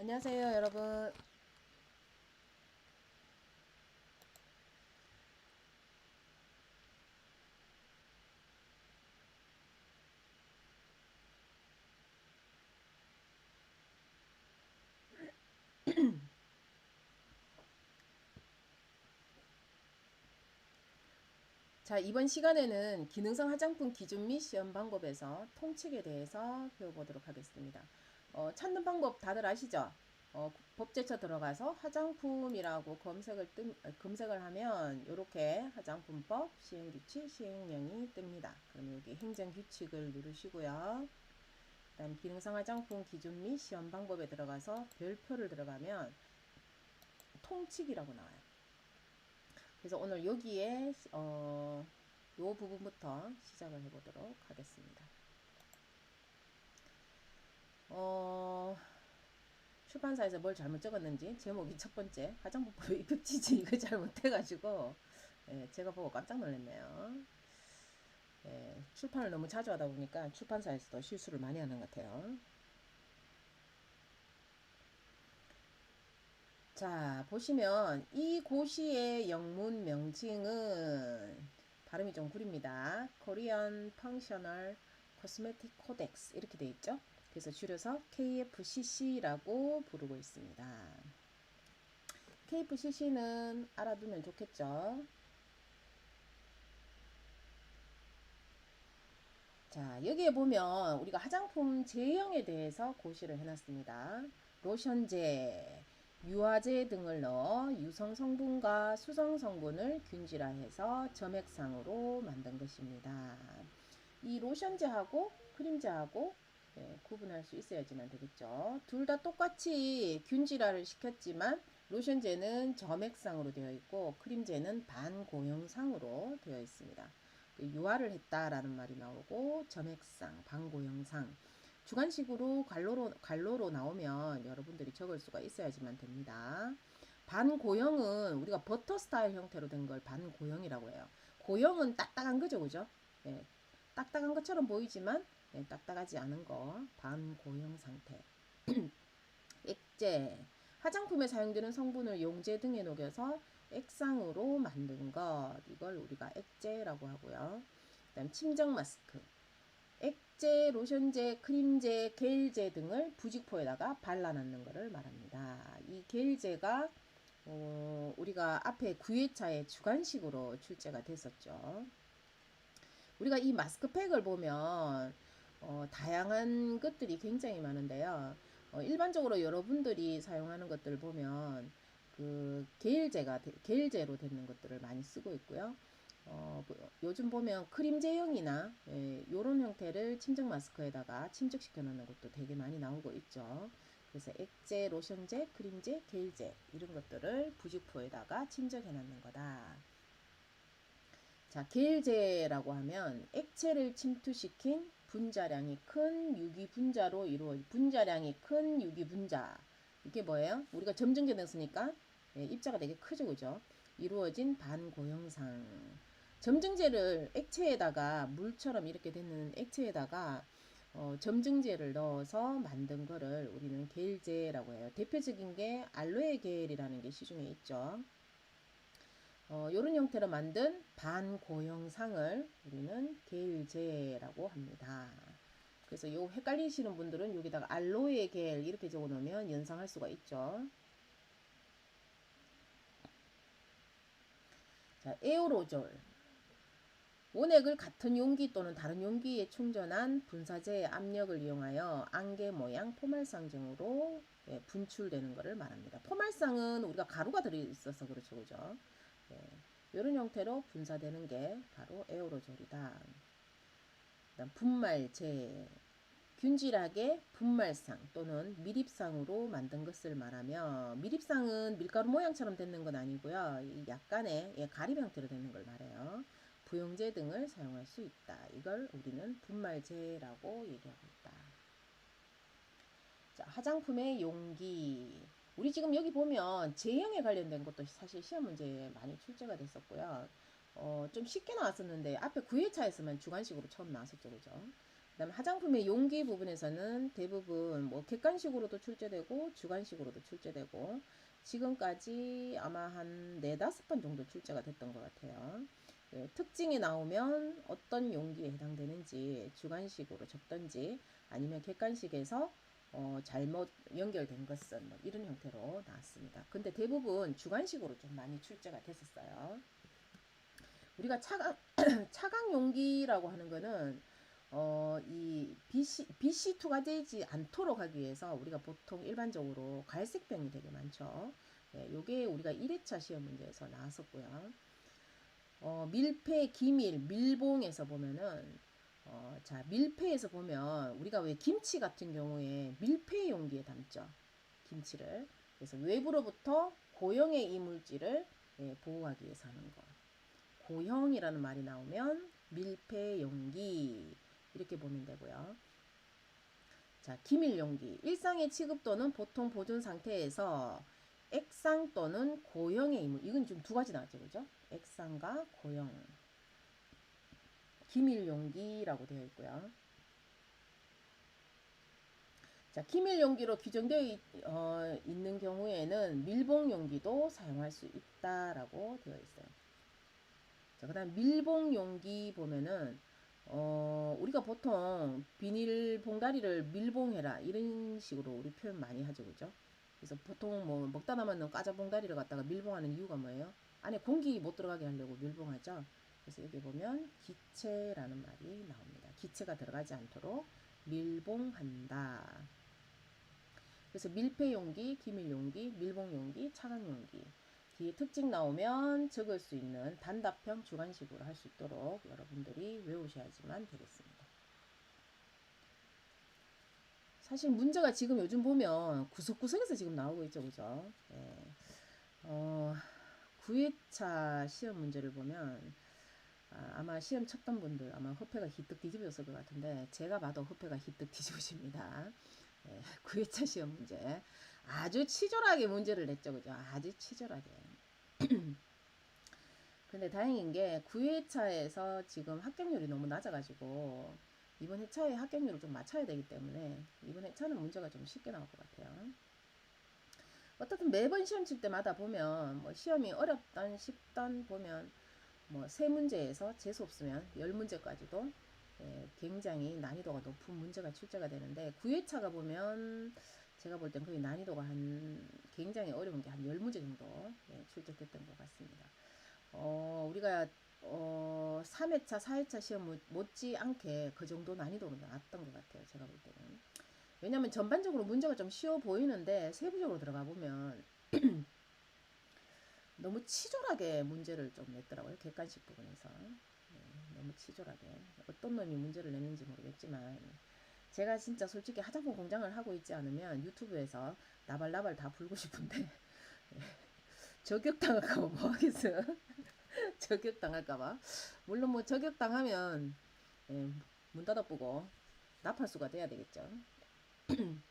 안녕하세요, 여러분. 자, 이번 시간에는 기능성 화장품 기준 및 시험 방법에서 통칙에 대해서 배워보도록 하겠습니다. 어, 찾는 방법 다들 아시죠? 어, 법제처 들어가서 화장품이라고 검색을 뜸, 어, 검색을 하면 이렇게 화장품법 시행규칙 시행령이 뜹니다. 그럼 여기 행정규칙을 누르시고요. 그다음 기능성 화장품 기준 및 시험 방법에 들어가서 별표를 들어가면 통칙이라고 나와요. 그래서 오늘 여기에 어, 요 부분부터 시작을 해보도록 하겠습니다. 어, 출판사에서 뭘 잘못 적었는지 제목이 첫 번째 화장품법 입법지지 이거 잘못해가지고 예, 제가 보고 깜짝 놀랐네요. 예, 출판을 너무 자주 하다 보니까 출판사에서도 실수를 많이 하는 것 같아요. 자, 보시면 이 고시의 영문 명칭은 발음이 좀 구립니다. Korean Functional Cosmetic Codex 이렇게 돼 있죠. 그래서 줄여서 KFCC라고 부르고 있습니다. KFCC는 알아두면 좋겠죠. 자, 여기에 보면 우리가 화장품 제형에 대해서 고시를 해놨습니다. 로션제, 유화제 등을 넣어 유성 성분과 수성 성분을 균질화해서 점액상으로 만든 것입니다. 이 로션제하고 크림제하고 예, 구분할 수 있어야지만 되겠죠. 둘 다 똑같이 균질화를 시켰지만 로션제는 점액상으로 되어 있고 크림제는 반고형상으로 되어 있습니다. 그 유화를 했다라는 말이 나오고 점액상, 반고형상 주관식으로 관로로, 관로로 나오면 여러분들이 적을 수가 있어야지만 됩니다. 반고형은 우리가 버터 스타일 형태로 된 걸 반고형이라고 해요. 고형은 딱딱한 거죠, 그죠? 예, 딱딱한 것처럼 보이지만 예, 딱딱하지 않은 거 반고형 상태. 액제 화장품에 사용되는 성분을 용제 등에 녹여서 액상으로 만든 것 이걸 우리가 액제라고 하고요. 그 다음 침정 마스크 액제, 로션제, 크림제, 겔제 등을 부직포에다가 발라놓는 것을 말합니다. 이 겔제가 어, 우리가 앞에 9회차에 주관식으로 출제가 됐었죠. 우리가 이 마스크팩을 보면 어, 다양한 것들이 굉장히 많은데요. 어, 일반적으로 여러분들이 사용하는 것들을 보면 그 게일제가 게일제로 되는 것들을 많이 쓰고 있고요. 어, 요즘 보면 크림 제형이나 예, 이런 형태를 침적 마스크에다가 침적시켜 놓는 것도 되게 많이 나오고 있죠. 그래서 액제, 로션제, 크림제, 겔제 이런 것들을 부직포에다가 침적해 놓는 거다. 자, 겔제라고 하면 액체를 침투시킨 분자량이 큰 유기 분자로 이루어 분자량이 큰 유기 분자 이게 뭐예요? 우리가 점증제 넣었으니까 예, 입자가 되게 크죠, 그죠? 이루어진 반고형상. 점증제를 액체에다가 물처럼 이렇게 되는 액체에다가 어, 점증제를 넣어서 만든 거를 우리는 겔제라고 해요. 대표적인 게 알로에 겔이라는 게 시중에 있죠. 어, 이런 형태로 만든 반고형상을 우리는 겔제라고 합니다. 그래서 요 헷갈리시는 분들은 여기다가 알로에 겔 이렇게 적어 놓으면 연상할 수가 있죠. 자, 에어로졸. 원액을 같은 용기 또는 다른 용기에 충전한 분사제의 압력을 이용하여 안개 모양 포말상증으로 예, 분출되는 것을 말합니다. 포말상은 우리가 가루가 들어있어서 그렇죠, 그죠? 예, 이런 형태로 분사되는 게 바로 에어로졸이다. 그다음 분말제, 균질하게 분말상 또는 밀입상으로 만든 것을 말하며 밀입상은 밀가루 모양처럼 되는 건 아니고요. 약간의 예, 가립 형태로 되는 걸 말해요. 부용제 등을 사용할 수 있다. 이걸 우리는 분말제라고 얘기하고 있다. 자, 화장품의 용기. 우리 지금 여기 보면 제형에 관련된 것도 사실 시험 문제에 많이 출제가 됐었고요. 어, 좀 쉽게 나왔었는데 앞에 9회차에서만 주관식으로 처음 나왔었죠. 그죠? 그 다음 화장품의 용기 부분에서는 대부분 뭐 객관식으로도 출제되고 주관식으로도 출제되고 지금까지 아마 한 네다섯 번 정도 출제가 됐던 것 같아요. 예, 특징이 나오면 어떤 용기에 해당되는지 주관식으로 적던지 아니면 객관식에서 어, 잘못 연결된 것은 뭐 이런 형태로 나왔습니다. 근데 대부분 주관식으로 좀 많이 출제가 됐었어요. 우리가 차강 차강 용기라고 하는 거는 어, 이 BC, BC2가 되지 않도록 하기 위해서 우리가 보통 일반적으로 갈색병이 되게 많죠. 예, 요게 우리가 1회차 시험 문제에서 나왔었고요. 어, 밀폐, 기밀, 밀봉에서 보면은 어, 자, 밀폐에서 보면 우리가 왜 김치 같은 경우에 밀폐 용기에 담죠. 김치를. 그래서 외부로부터 고형의 이물질을 예, 보호하기 위해서 하는 거. 고형이라는 말이 나오면 밀폐 용기 이렇게 보면 되고요. 자, 기밀 용기. 일상의 취급도는 보통 보존 상태에서 액상 또는 고형의 이물. 이건 지금 두 가지 나왔죠, 그죠? 액상과 고형. 기밀 용기라고 되어 있고요. 자, 기밀 용기로 규정되어 있, 어, 있는 경우에는 밀봉 용기도 사용할 수 있다라고 되어 있어요. 자, 그 다음 밀봉 용기 보면은 어, 우리가 보통 비닐 봉다리를 밀봉해라 이런 식으로 우리 표현 많이 하죠, 그죠? 그래서 보통 뭐 먹다 남았는 까자 봉다리를 갖다가 밀봉하는 이유가 뭐예요? 안에 공기 못 들어가게 하려고 밀봉하죠. 그래서 여기 보면 기체라는 말이 나옵니다. 기체가 들어가지 않도록 밀봉한다. 그래서 밀폐 용기, 기밀 용기, 밀봉 용기, 차강 용기. 뒤에 특징 나오면 적을 수 있는 단답형 주관식으로 할 수 있도록 여러분들이 외우셔야지만 되겠습니다. 사실 문제가 지금 요즘 보면 구석구석에서 지금 나오고 있죠, 그죠? 예. 어, 9회차 시험 문제를 보면 아, 마 시험 쳤던 분들 아마 허패가 희뜩 뒤집어졌을 것 같은데 제가 봐도 허패가 희뜩 뒤집어집니다. 예, 9회차 시험 문제 아주 치졸하게 문제를 냈죠, 그죠? 아주 치졸하게. 근데 다행인 게 9회차에서 지금 합격률이 너무 낮아가지고 이번 회차에 합격률을 좀 맞춰야 되기 때문에 이번 회차는 문제가 좀 쉽게 나올 것 같아요. 어떻든 매번 시험 칠 때마다 보면 뭐 시험이 어렵던 쉽던 보면 뭐 세 문제에서 재수 없으면 열 문제까지도 예, 굉장히 난이도가 높은 문제가 출제가 되는데 9회차가 보면 제가 볼 땐 거의 난이도가 한 굉장히 어려운 게한 10문제 정도 예, 출제됐던 것 같습니다. 어, 우리가 어, 3회차, 4회차 시험 못지 않게 그 정도 난이도로 나왔던 것 같아요. 제가 볼 때는. 왜냐면 전반적으로 문제가 좀 쉬워 보이는데 세부적으로 들어가 보면 너무 치졸하게 문제를 좀 냈더라고요. 객관식 부분에서. 네, 너무 치졸하게. 어떤 놈이 문제를 냈는지 모르겠지만 제가 진짜 솔직히 화장품 공장을 하고 있지 않으면 유튜브에서 나발나발 다 불고 싶은데 저격당할까봐 뭐 하겠어요? 저격당할까봐. 물론 뭐 저격당하면 예, 문 닫아보고 나팔수가 돼야 되겠죠.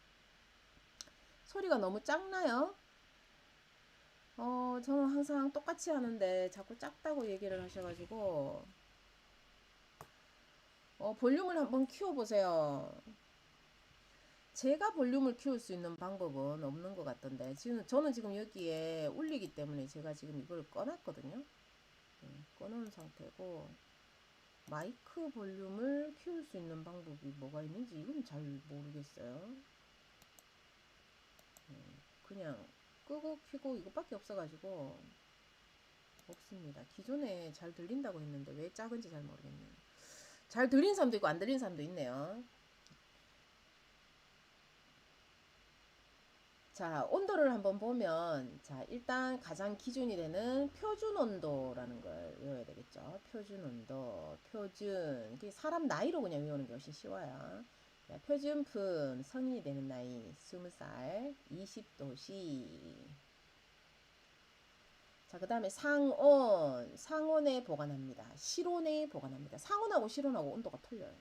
소리가 너무 작나요? 어, 저는 항상 똑같이 하는데 자꾸 작다고 얘기를 하셔가지고 어, 볼륨을 한번 키워보세요. 제가 볼륨을 키울 수 있는 방법은 없는 것 같던데 지금 저는 지금 여기에 올리기 때문에 제가 지금 이걸 꺼놨거든요. 네, 꺼놓은 상태고 마이크 볼륨을 키울 수 있는 방법이 뭐가 있는지 이건 잘 모르겠어요. 네, 그냥 끄고 켜고 이것밖에 없어가지고 없습니다. 기존에 잘 들린다고 했는데 왜 작은지 잘 모르겠네요. 잘 들린 사람도 있고 안 들린 사람도 있네요. 자, 온도를 한번 보면, 자, 일단 가장 기준이 되는 표준 온도라는 걸 외워야 되겠죠. 표준 온도, 표준. 사람 나이로 그냥 외우는 게 훨씬 쉬워요. 자, 표준품, 성인이 되는 나이, 20살, 20도씨. 자, 그 다음에 상온, 상온에 보관합니다. 실온에 보관합니다. 상온하고 실온하고 온도가 틀려요.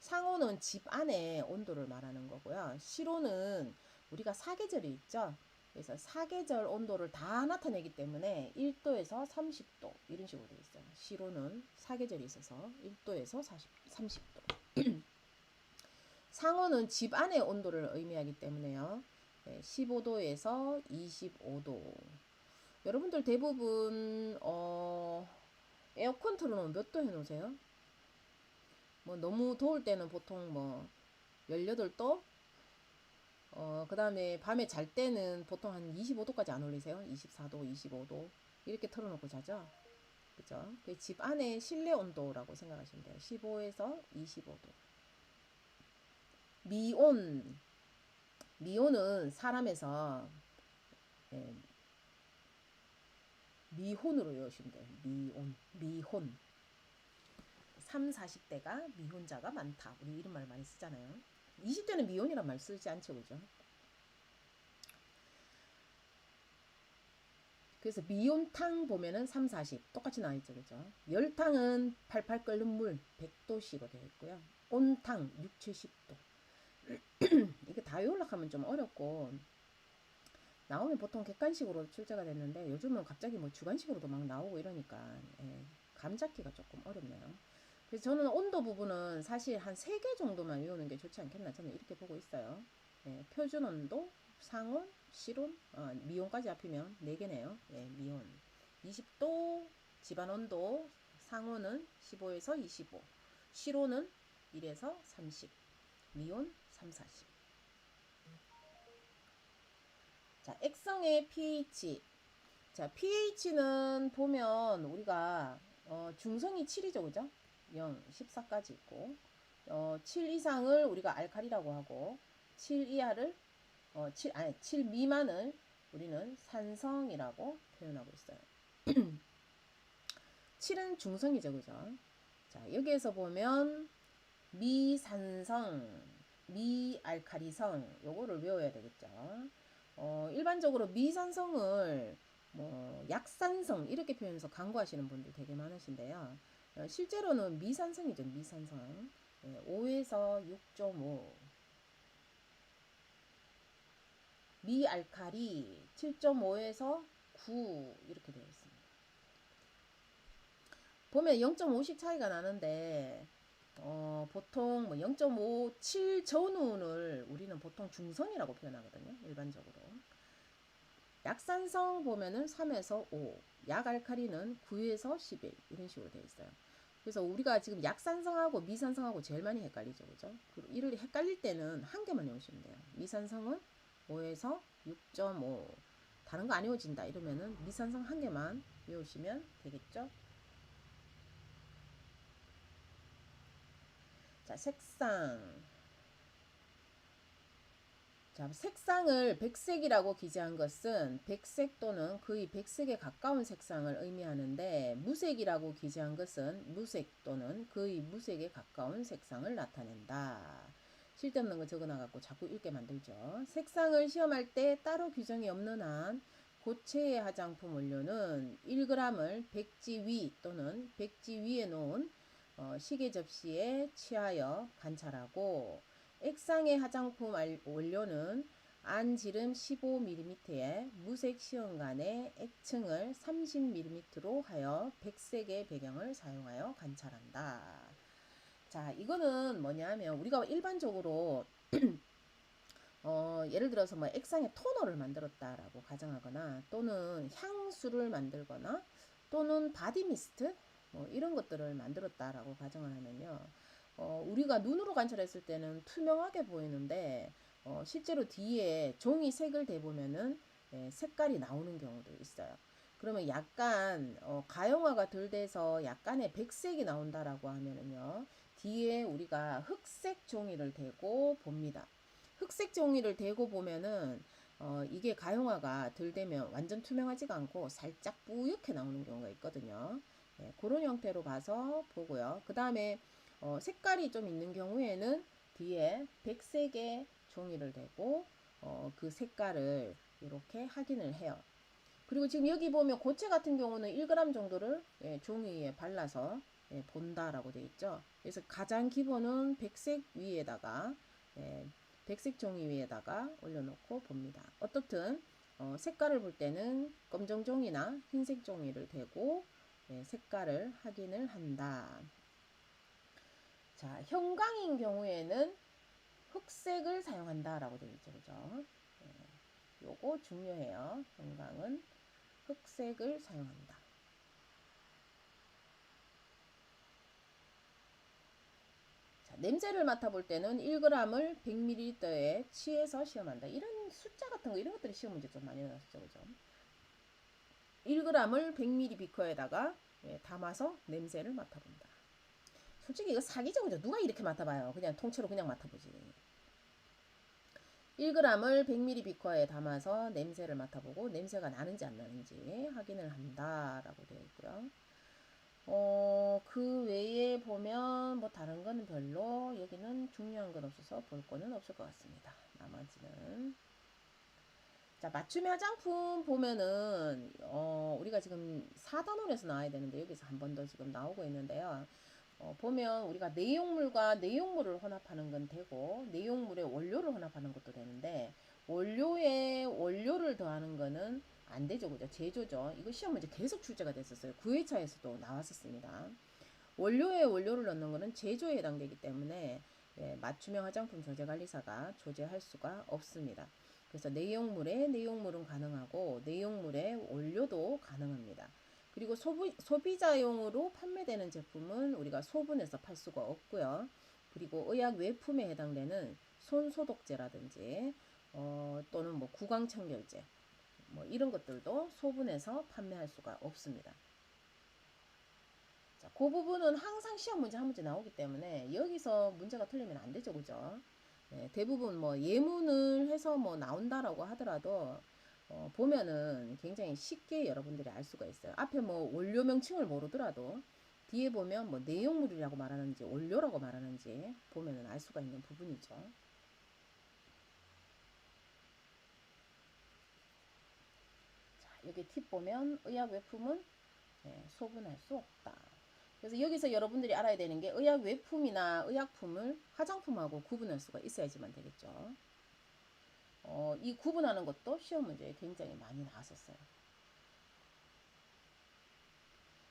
상온은 집 안에 온도를 말하는 거고요. 실온은 우리가 사계절이 있죠. 그래서 사계절 온도를 다 나타내기 때문에 1도에서 30도 이런 식으로 되어 있어요. 시로는 사계절이 있어서 1도에서 40, 30도. 상온은 집 안의 온도를 의미하기 때문에요. 네, 15도에서 25도. 여러분들 대부분 어, 에어컨 틀어놓으면 몇 도 해놓으세요? 뭐 너무 더울 때는 보통 뭐 18도? 어, 그 다음에 밤에 잘 때는 보통 한 25도까지 안 올리세요? 24도, 25도. 이렇게 틀어놓고 자죠? 그죠? 그집 안에 실내 온도라고 생각하시면 돼요. 15에서 25도. 미온. 미온은 사람에서 예, 미혼으로 돼요. 미온. 미혼. 3, 40대가 미혼자가 많다. 우리 이런 말 많이 쓰잖아요. 20대는 미혼이란 말 쓰지 않죠. 그죠? 그래서 미온탕 보면은 3, 40 똑같이 나와 있죠. 그죠? 열탕은 팔팔 끓는 물 100도씨로 되어 있고요. 온탕 6, 70도. 다 외우려면 좀 어렵고 나오면 보통 객관식으로 출제가 됐는데 요즘은 갑자기 뭐 주관식으로도 막 나오고 이러니까 예, 감 잡기가 조금 어렵네요. 그래서 저는 온도 부분은 사실 한 세 개 정도만 외우는 게 좋지 않겠나 저는 이렇게 보고 있어요. 예, 표준 온도, 상온, 실온, 어, 미온까지 합히면 네 개네요. 예, 미온. 20도 집안 온도, 상온은 15에서 25, 실온은 1에서 30, 미온 3, 40. 자, 액성의 pH. 자, pH는 보면 우리가 어, 중성이 7이죠, 그죠? 0, 14까지 있고, 어, 7 이상을 우리가 알칼리라고 하고, 7 이하를, 어, 7, 아니, 7 미만을 우리는 산성이라고 표현하고 있어요. 7은 중성이죠, 그죠? 자, 여기에서 보면, 미산성, 미알칼리성, 요거를 외워야 되겠죠. 어, 일반적으로 미산성을 뭐 약산성 이렇게 표현해서 강구하시는 분들 되게 많으신데요. 어, 실제로는 미산성이죠. 미산성. 예, 5에서 6.5. 미알칼리 7.5에서 9 이렇게 되어 있습니다. 보면 0.5씩 차이가 나는데 어, 보통 뭐 0.57 전후를 우리는 보통 중성이라고 표현하거든요. 일반적으로. 약산성 보면은 3에서 5, 약알칼리는 9에서 11 이런 식으로 되어 있어요. 그래서 우리가 지금 약산성하고 미산성하고 제일 많이 헷갈리죠. 그죠? 이를 헷갈릴 때는 한 개만 외우시면 돼요. 미산성은 5에서 6.5 다른 거 안 외워진다 이러면은 미산성 한 개만 외우시면 되겠죠? 자, 색상. 자, 색상을 백색이라고 기재한 것은 백색 또는 거의 백색에 가까운 색상을 의미하는데 무색이라고 기재한 것은 무색 또는 거의 무색에 가까운 색상을 나타낸다. 쓸데없는 거 적어놔갖고 자꾸 읽게 만들죠. 색상을 시험할 때 따로 규정이 없는 한 고체의 화장품 원료는 1g을 백지 위 또는 백지 위에 놓은 어, 시계 접시에 취하여 관찰하고 액상의 화장품 원료는 안지름 15mm에 무색 시험관의 액층을 30mm로 하여 백색의 배경을 사용하여 관찰한다. 자, 이거는 뭐냐면 우리가 일반적으로 어, 예를 들어서 뭐 액상의 토너를 만들었다라고 가정하거나 또는 향수를 만들거나 또는 바디 미스트 뭐 이런 것들을 만들었다라고 가정을 하면요. 어, 우리가 눈으로 관찰했을 때는 투명하게 보이는데 어, 실제로 뒤에 종이 색을 대보면은 예, 색깔이 나오는 경우도 있어요. 그러면 약간 어, 가용화가 덜 돼서 약간의 백색이 나온다라고 하면은요. 뒤에 우리가 흑색 종이를 대고 봅니다. 흑색 종이를 대고 보면은 어, 이게 가용화가 덜 되면 완전 투명하지가 않고 살짝 뿌옇게 나오는 경우가 있거든요. 예, 그런 형태로 봐서 보고요. 그 다음에 어, 색깔이 좀 있는 경우에는 뒤에 백색의 종이를 대고 어, 그 색깔을 이렇게 확인을 해요. 그리고 지금 여기 보면 고체 같은 경우는 1g 정도를 예, 종이에 발라서 예, 본다라고 되어 있죠. 그래서 가장 기본은 백색 위에다가 예, 백색 종이 위에다가 올려놓고 봅니다. 어떻든 어, 색깔을 볼 때는 검정 종이나 흰색 종이를 대고 예, 색깔을 확인을 한다. 자, 형광인 경우에는 흑색을 사용한다라고 되어 있죠. 그죠? 예, 요거 중요해요. 건강은 흑색을 사용한다. 자, 냄새를 맡아볼 때는 1g을 100ml에 취해서 시험한다. 이런 숫자 같은 거 이런 것들이 시험 문제 좀 많이 나왔죠. 그죠? 1g을 100ml 비커에다가 예, 담아서 냄새를 맡아본다. 솔직히 이거 사기죠, 그죠? 누가 이렇게 맡아봐요? 그냥 통째로 그냥 맡아보지. 1g을 100ml 비커에 담아서 냄새를 맡아보고 냄새가 나는지 안 나는지 확인을 한다라고 되어 있고요. 어, 그 외에 보면 뭐 다른 거는 별로 여기는 중요한 건 없어서 볼 거는 없을 것 같습니다. 나머지는 자, 맞춤의 화장품 보면은, 어, 우리가 지금 4단원에서 나와야 되는데, 여기서 한 번 더 지금 나오고 있는데요. 어, 보면 우리가 내용물과 내용물을 혼합하는 건 되고, 내용물에 원료를 혼합하는 것도 되는데, 원료에 원료를 더하는 거는 안 되죠. 그죠? 제조죠. 이거 시험 문제 계속 출제가 됐었어요. 9회차에서도 나왔었습니다. 원료에 원료를 넣는 거는 제조에 해당되기 때문에, 예, 맞춤형 화장품 조제관리사가 조제할 수가 없습니다. 그래서 내용물에 내용물은 가능하고 내용물에 원료도 가능합니다. 그리고 소비, 소비자용으로 판매되는 제품은 우리가 소분해서 팔 수가 없고요. 그리고 의약 외품에 해당되는 손소독제라든지 어, 또는 뭐 구강청결제 뭐 이런 것들도 소분해서 판매할 수가 없습니다. 자, 그 부분은 항상 시험 문제 한 문제 나오기 때문에 여기서 문제가 틀리면 안 되죠, 그죠? 네, 대부분 뭐 예문을 해서 뭐 나온다라고 하더라도 어, 보면은 굉장히 쉽게 여러분들이 알 수가 있어요. 앞에 뭐 원료 명칭을 모르더라도 뒤에 보면 뭐 내용물이라고 말하는지 원료라고 말하는지 보면은 알 수가 있는 부분이죠. 자, 여기 팁 보면 의약 외품은 네, 소분할 수 없다. 그래서 여기서 여러분들이 알아야 되는 게 의약 외품이나 의약품을 화장품하고 구분할 수가 있어야지만 되겠죠. 어, 이 구분하는 것도 시험 문제에 굉장히 많이 나왔었어요.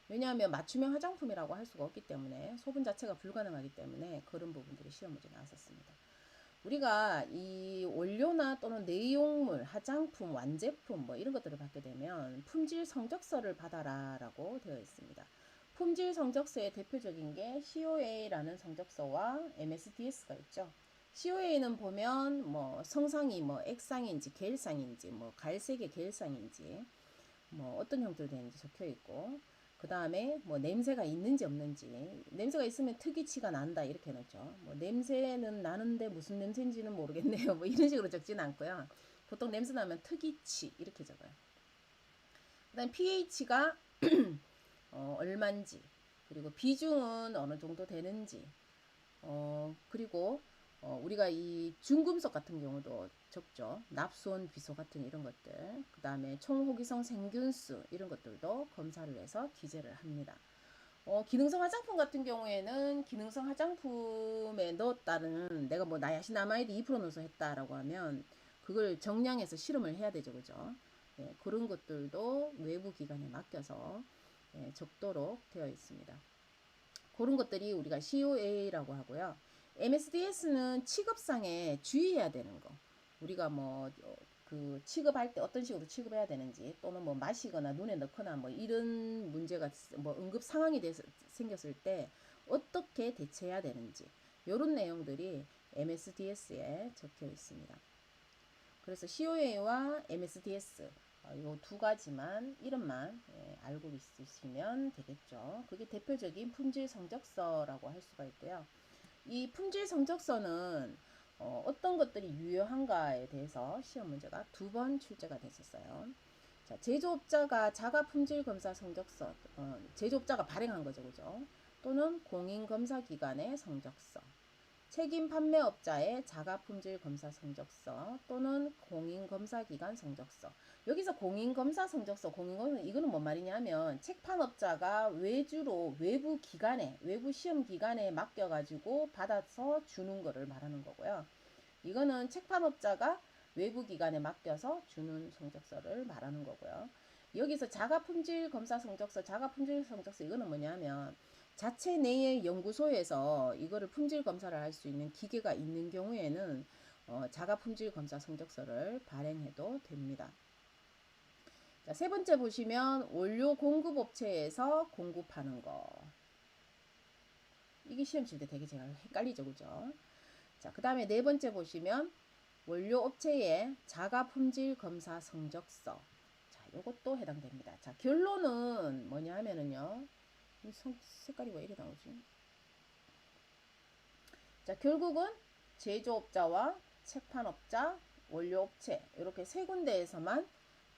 왜냐하면 맞춤형 화장품이라고 할 수가 없기 때문에 소분 자체가 불가능하기 때문에 그런 부분들이 시험 문제에 나왔었습니다. 우리가 이 원료나 또는 내용물, 화장품, 완제품 뭐 이런 것들을 받게 되면 품질 성적서를 받아라 라고 되어 있습니다. 품질 성적서의 대표적인 게 COA라는 성적서와 MSDS가 있죠. COA는 보면 뭐 성상이 뭐 액상인지 계일상인지 뭐 갈색의 계일상인지 뭐 어떤 형태로 되는지 적혀 있고 그 다음에 뭐 냄새가 있는지 없는지 냄새가 있으면 특이치가 난다 이렇게 넣죠. 뭐 냄새는 나는데 무슨 냄새인지는 모르겠네요. 뭐 이런 식으로 적지는 않고요. 보통 냄새 나면 특이치 이렇게 적어요. 그다음 pH가 어, 얼만지 그리고 비중은 어느 정도 되는지 어, 그리고 어, 우리가 이 중금속 같은 경우도 적죠. 납수원 비소 같은 이런 것들 그 다음에 총호기성 생균수 이런 것들도 검사를 해서 기재를 합니다. 어, 기능성 화장품 같은 경우에는 기능성 화장품에 넣었다는 내가 뭐 나야시나마이드 2% 넣어서 했다라고 하면 그걸 정량해서 실험을 해야 되죠. 그죠? 네, 그런 것들도 외부 기관에 맡겨서 예, 적도록 되어 있습니다. 그런 것들이 우리가 COA라고 하고요. MSDS는 취급상에 주의해야 되는 거. 우리가 뭐 그 취급할 때 어떤 식으로 취급해야 되는지 또는 뭐 마시거나 눈에 넣거나 뭐 이런 문제가 뭐 응급 상황이 돼서 생겼을 때 어떻게 대처해야 되는지 이런 내용들이 MSDS에 적혀 있습니다. 그래서 COA와 MSDS 이두 가지만 이름만 예, 알고 있으시면 되겠죠. 그게 대표적인 품질 성적서라고 할 수가 있고요. 이 품질 성적서는 어, 어떤 것들이 유효한가에 대해서 시험 문제가 두 번 출제가 됐었어요. 자, 제조업자가 자가 품질 검사 성적서, 어, 제조업자가 발행한 거죠, 그죠? 또는 공인 검사 기관의 성적서. 책임 판매업자의 자가품질 검사 성적서 또는 공인검사기관 성적서. 여기서 공인검사 성적서, 공인검사 이거는 뭔 말이냐면 책판업자가 외주로 외부 기관에 외부 시험 기관에 맡겨 가지고 받아서 주는 거를 말하는 거고요. 이거는 책판업자가 외부 기관에 맡겨서 주는 성적서를 말하는 거고요. 여기서 자가품질 검사 성적서, 자가품질 성적서 이거는 뭐냐면 자체 내의 연구소에서 이거를 품질 검사를 할 수 있는 기계가 있는 경우에는 어, 자가 품질 검사 성적서를 발행해도 됩니다. 자, 세 번째 보시면 원료 공급 업체에서 공급하는 거. 이게 시험 칠 때 되게 제가 헷갈리죠, 그죠? 자, 그 다음에 네 번째 보시면 원료 업체의 자가 품질 검사 성적서. 자, 요것도 해당됩니다. 자, 결론은 뭐냐 하면은요. 이 성, 색깔이 왜 이래 나오지? 자, 결국은 제조업자와 책판업자, 원료업체 이렇게 세 군데에서만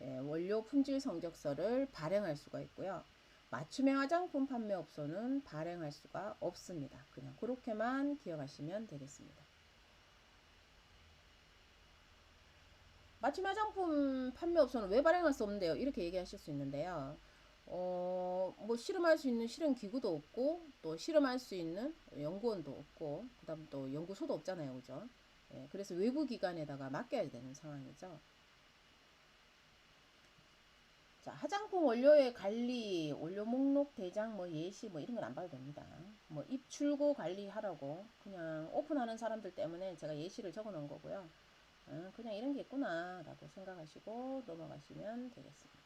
예, 원료 품질 성적서를 발행할 수가 있고요. 맞춤형 화장품 판매업소는 발행할 수가 없습니다. 그냥 그렇게만 기억하시면 되겠습니다. 맞춤 화장품 판매업소는 왜 발행할 수 없는데요? 이렇게 얘기하실 수 있는데요. 어, 뭐 실험할 수 있는 실험 기구도 없고 또 실험할 수 있는 연구원도 없고 그다음 또 연구소도 없잖아요, 그죠? 예, 그래서 외부 기관에다가 맡겨야 되는 상황이죠. 자, 화장품 원료의 관리, 원료 목록 대장, 뭐 예시, 뭐 이런 건 안 봐도 됩니다. 뭐 입출고 관리하라고 그냥 오픈하는 사람들 때문에 제가 예시를 적어 놓은 거고요. 어, 그냥 이런 게 있구나라고 생각하시고 넘어가시면 되겠습니다.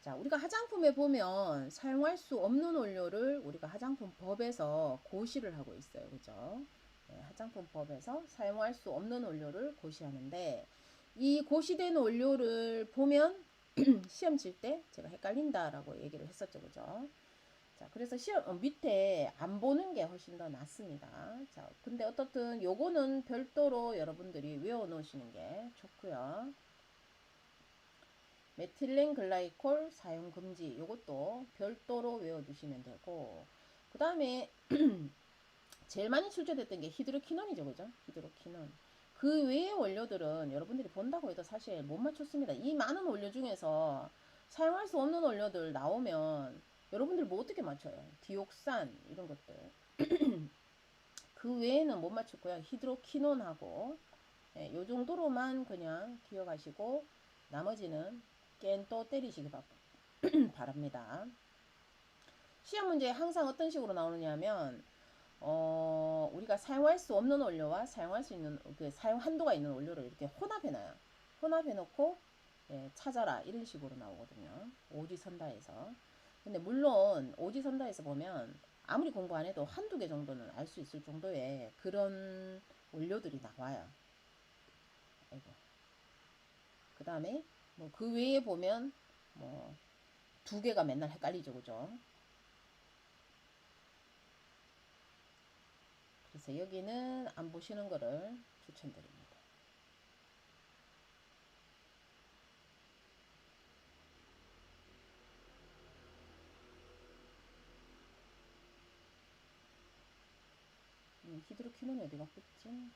자, 우리가 화장품에 보면 사용할 수 없는 원료를 우리가 화장품 법에서 고시를 하고 있어요. 그죠? 네, 화장품 법에서 사용할 수 없는 원료를 고시하는데 이 고시된 원료를 보면 시험 칠 때 제가 헷갈린다라고 얘기를 했었죠. 그죠? 자, 그래서 시험 어, 밑에 안 보는 게 훨씬 더 낫습니다. 자, 근데 어떻든 요거는 별도로 여러분들이 외워 놓으시는 게 좋고요. 메틸렌 글라이콜 사용 금지 요것도 별도로 외워 두시면 되고 그 다음에 제일 많이 출제됐던 게 히드로키논이죠. 그죠? 히드로키논. 그 외의 원료들은 여러분들이 본다고 해도 사실 못 맞췄습니다. 이 많은 원료 중에서 사용할 수 없는 원료들 나오면 여러분들 뭐 어떻게 맞춰요? 디옥산 이런 것들. 그 외에는 못 맞췄고요. 히드로키논하고 예, 요 정도로만 그냥 기억하시고 나머지는 깬또 때리시기 바, 바랍니다. 시험 문제 항상 어떤 식으로 나오느냐 하면 어, 우리가 사용할 수 없는 원료와 사용할 수 있는 그 사용 한도가 있는 원료를 이렇게 혼합해 놔요. 혼합해 놓고 예, 찾아라 이런 식으로 나오거든요. 오지선다에서. 근데 물론 오지선다에서 보면 아무리 공부 안 해도 한두 개 정도는 알 수 있을 정도의 그런 원료들이 나와요. 그 다음에 뭐 그 외에 보면 뭐 두 개가 맨날 헷갈리죠, 그죠? 그래서 여기는 안 보시는 거를 추천드립니다. 음, 히드로키논이 어디 갔겠지?